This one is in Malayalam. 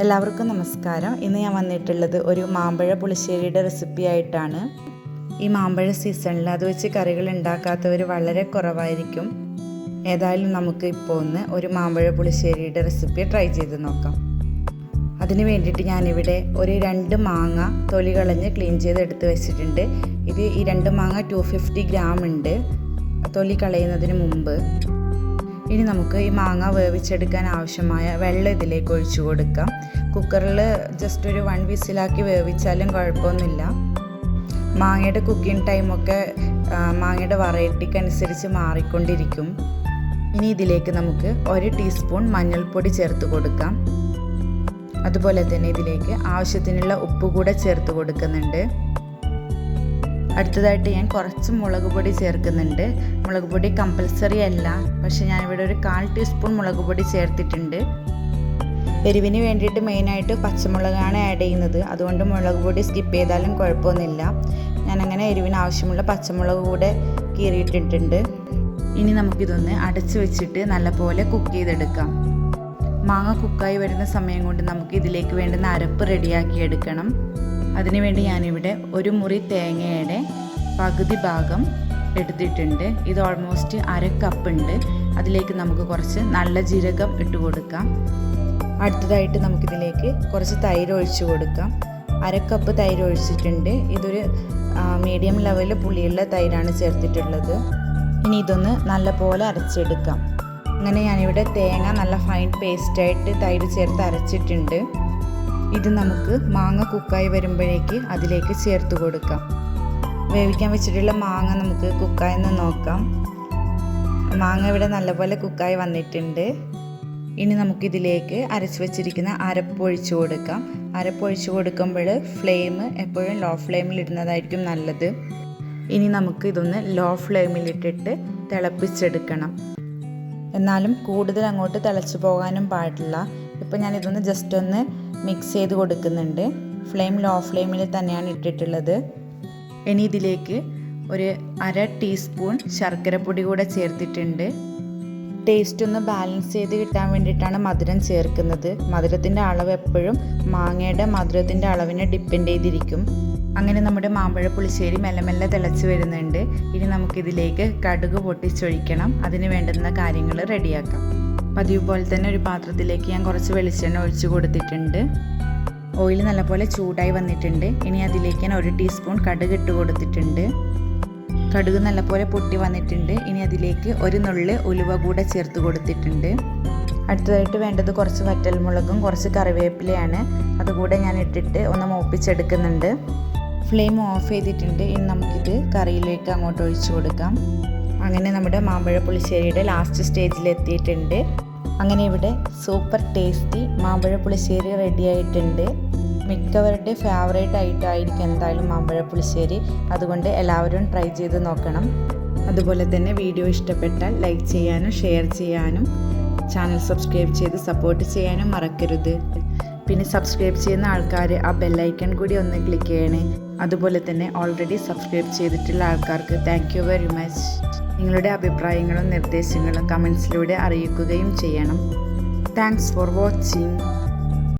എല്ലാവർക്കും നമസ്കാരം. ഇന്ന് ഞാൻ വന്നിട്ടുള്ളത് ഒരു മാമ്പഴ പുളിശ്ശേരിയുടെ റെസിപ്പി ആയിട്ടാണ്. ഈ മാമ്പഴ സീസണിൽ അത് വെച്ച് കറികൾ ഉണ്ടാക്കാത്തവർ വളരെ കുറവായിരിക്കും. ഏതായാലും നമുക്ക് ഇപ്പോൾ ഒന്ന് ഒരു മാമ്പഴ പുളിശ്ശേരിയുടെ റെസിപ്പി ട്രൈ ചെയ്ത് നോക്കാം. അതിന് വേണ്ടിയിട്ട് ഞാനിവിടെ ഒരു രണ്ട് മാങ്ങ തൊലി കളഞ്ഞ് ക്ലീൻ ചെയ്ത് എടുത്ത് വെച്ചിട്ടുണ്ട്. ഇത് ഈ രണ്ട് മാങ്ങ ടു ഫിഫ്റ്റി ഗ്രാം ഉണ്ട്. തൊലി കളയുന്നതിന് മുമ്പ് ഇനി നമുക്ക് ഈ മാങ്ങ വേവിച്ചെടുക്കാൻ ആവശ്യമായ വെള്ളം ഇതിലേക്ക് ഒഴിച്ചു കൊടുക്കാം. കുക്കറിൽ ജസ്റ്റ് ഒരു വൺ വിസിലാക്കി വേവിച്ചാലും കുഴപ്പമൊന്നുമില്ല. മാങ്ങയുടെ കുക്കിംഗ് ടൈമൊക്കെ മാങ്ങയുടെ വെറൈറ്റിക്ക് അനുസരിച്ച് മാറിക്കൊണ്ടിരിക്കും. ഇനി ഇതിലേക്ക് നമുക്ക് ഒരു ടീസ്പൂൺ മഞ്ഞൾപ്പൊടി ചേർത്ത് കൊടുക്കാം. അതുപോലെ തന്നെ ഇതിലേക്ക് ആവശ്യത്തിനുള്ള ഉപ്പ് കൂടെ ചേർത്ത് കൊടുക്കുന്നുണ്ട്. അടുത്തതായിട്ട് ഞാൻ കുറച്ച് മുളക് പൊടി ചേർക്കുന്നുണ്ട്. മുളക് പൊടി കമ്പൽസറി അല്ല. പക്ഷെ ഞാനിവിടെ ഒരു കാൽ ടീസ്പൂൺ മുളക് പൊടി ചേർത്തിട്ടുണ്ട്. എരിവിന് വേണ്ടിയിട്ട് മെയിനായിട്ട് പച്ചമുളകാണ് ആഡ് ചെയ്യുന്നത്. അതുകൊണ്ട് മുളക് പൊടി സ്കിപ്പ് ചെയ്താലും കുഴപ്പമൊന്നുമില്ല. ഞാനങ്ങനെ എരിവിന് ആവശ്യമുള്ള പച്ചമുളക് കൂടെ കീറിയിട്ടിട്ടുണ്ട്. ഇനി നമുക്കിതൊന്ന് അടച്ച് വെച്ചിട്ട് നല്ലപോലെ കുക്ക് ചെയ്തെടുക്കാം. മാങ്ങ കുക്കായി വരുന്ന സമയം കൊണ്ട് നമുക്ക് ഇതിലേക്ക് വേണ്ടുന്ന അരപ്പ് റെഡിയാക്കി എടുക്കണം. അതിനുവേണ്ടി ഞാനിവിടെ ഒരു മുറി തേങ്ങയുടെ പകുതി ഭാഗം എടുത്തിട്ടുണ്ട്. ഇത് ഓൾമോസ്റ്റ് അര കപ്പ് ഉണ്ട്. അതിലേക്ക് നമുക്ക് കുറച്ച് നല്ല ജീരകം ഇട്ട് കൊടുക്കാം. അടുത്തതായിട്ട് നമുക്കിതിലേക്ക് കുറച്ച് തൈര് ഒഴിച്ച് കൊടുക്കാം. അര കപ്പ് തൈര് ഒഴിച്ചിട്ടുണ്ട്. ഇതൊരു മീഡിയം ലെവലിൽ പുളിയുള്ള തൈരാണ് ചേർത്തിട്ടുള്ളത്. ഇനി ഇതൊന്ന് നല്ലപോലെ അരച്ചെടുക്കാം. അങ്ങനെ ഞാനിവിടെ തേങ്ങ നല്ല ഫൈൻ പേസ്റ്റായിട്ട് തൈര് ചേർത്ത് അരച്ചിട്ടുണ്ട്. ഇത് നമുക്ക് മാങ്ങ കുക്കായി വരുമ്പോഴേക്ക് അതിലേക്ക് ചേർത്ത് കൊടുക്കാം. വേവിക്കാൻ വെച്ചിട്ടുള്ള മാങ്ങ നമുക്ക് കുക്കായെന്ന് നോക്കാം. മാങ്ങ ഇവിടെ നല്ലപോലെ കുക്കായി വന്നിട്ടുണ്ട്. ഇനി നമുക്കിതിലേക്ക് അരച്ച് വെച്ചിരിക്കുന്ന അരപ്പ് കൊടുക്കാം. അരപ്പ് കൊടുക്കുമ്പോൾ ഫ്ലെയിം എപ്പോഴും ലോ ഫ്ലെയിമിൽ ഇടുന്നതായിരിക്കും നല്ലത്. ഇനി നമുക്ക് ഇതൊന്ന് ലോ ഫ്ലെയിമിലിട്ടിട്ട് തിളപ്പിച്ചെടുക്കണം. എന്നാലും കൂടുതൽ അങ്ങോട്ട് തിളച്ചു പോകാനും പാടില്ല. ഇപ്പോൾ ഞാനിതൊന്ന് ജസ്റ്റ് ഒന്ന് മിക്സ് ചെയ്ത് കൊടുക്കുന്നുണ്ട്. ഫ്ലെയിം ലോ ഫ്ലെയിമിൽ തന്നെയാണ് ഇട്ടിട്ടുള്ളത്. ഇനി ഇതിലേക്ക് ഒരു അര ടീസ്പൂൺ ശർക്കരപ്പൊടി കൂടെ ചേർത്തിട്ടുണ്ട്. ടേസ്റ്റ് ഒന്ന് ബാലൻസ് ചെയ്ത് കിട്ടാൻ വേണ്ടിയിട്ടാണ് മധുരം ചേർക്കുന്നത്. മധുരത്തിന്റെ അളവ് എപ്പോഴും മാങ്ങയുടെ മധുരത്തിന്റെ അളവിനെ ഡിപ്പെൻഡ് ചെയ്തിരിക്കും. അങ്ങനെ നമ്മുടെ മാമ്പഴ പുളിശ്ശേരി മെല്ലെ മെല്ലെ തിളച്ച് വരുന്നുണ്ട്. ഇനി നമുക്കിതിലേക്ക് കടുക് പൊട്ടിച്ചൊഴിക്കണം. അതിന് വേണ്ടുന്ന കാര്യങ്ങൾ റെഡിയാക്കാം പതിവ് പോലെ തന്നെ ഒരു പാത്രത്തിലേക്ക് ഞാൻ കുറച്ച് വെളിച്ചെണ്ണ ഒഴിച്ച് കൊടുത്തിട്ടുണ്ട്. ഓയിൽ നല്ലപോലെ ചൂടായി വന്നിട്ടുണ്ട്. ഇനി അതിലേക്ക് ഞാൻ ഒരു ടീസ്പൂൺ കടുക് ഇട്ട് കൊടുത്തിട്ടുണ്ട്. കടുക് നല്ലപോലെ പൊട്ടി വന്നിട്ടുണ്ട്. ഇനി അതിലേക്ക് ഒരു നുള്ള് ഉലുവ കൂടെ ചേർത്ത് കൊടുത്തിട്ടുണ്ട്. അടുത്തതായിട്ട് വേണ്ടത് കുറച്ച് വറ്റൽമുളകും കുറച്ച് കറിവേപ്പിലയാണ്. അതുകൂടെ ഞാൻ ഇട്ടിട്ട് ഒന്ന് മൂപ്പിച്ചെടുക്കുന്നുണ്ട്. ഫ്ലെയിം ഓഫ് ചെയ്തിട്ടുണ്ട്. ഇനി നമുക്കിത് കറിയിലേക്ക് അങ്ങോട്ട് ഒഴിച്ചു കൊടുക്കാം. അങ്ങനെ നമ്മുടെ മാമ്പഴ പുളിശ്ശേരിയുടെ ലാസ്റ്റ് സ്റ്റേജിൽ എത്തിയിട്ടുണ്ട് അങ്ങനെ ഇവിടെ സൂപ്പർ ടേസ്റ്റി മാമ്പഴ പുളിശ്ശേരി റെഡി ആയിട്ടുണ്ട്. മിക്കവരുടെ ഫേവറേറ്റ് ആയിട്ടായിരിക്കും എന്തായാലും മാമ്പഴ പുളിശ്ശേരി അതുകൊണ്ട് എല്ലാവരും ട്രൈ ചെയ്ത് നോക്കണം. അതുപോലെ തന്നെ വീഡിയോ ഇഷ്ടപ്പെട്ടാൽ ലൈക്ക് ചെയ്യാനും ഷെയർ ചെയ്യാനും ചാനൽ സബ്സ്ക്രൈബ് ചെയ്ത് സപ്പോർട്ട് ചെയ്യാനും മറക്കരുത്. പിന്നെ സബ്സ്ക്രൈബ് ചെയ്യുന്ന ആൾക്കാർ ആ ബെല്ലൈക്കൺ കൂടി ഒന്ന് ക്ലിക്ക് ചെയ്യണേ. അതുപോലെ തന്നെ ഓൾറെഡി സബ്സ്ക്രൈബ് ചെയ്തിട്ടുള്ള ആൾക്കാർക്ക് താങ്ക് വെരി മച്ച് നിങ്ങളുടെ അഭിപ്രായങ്ങളും നിർദ്ദേശങ്ങളും കമൻസിലൂടെ അറിയിക്കുകയും ചെയ്യണം. Thanks for watching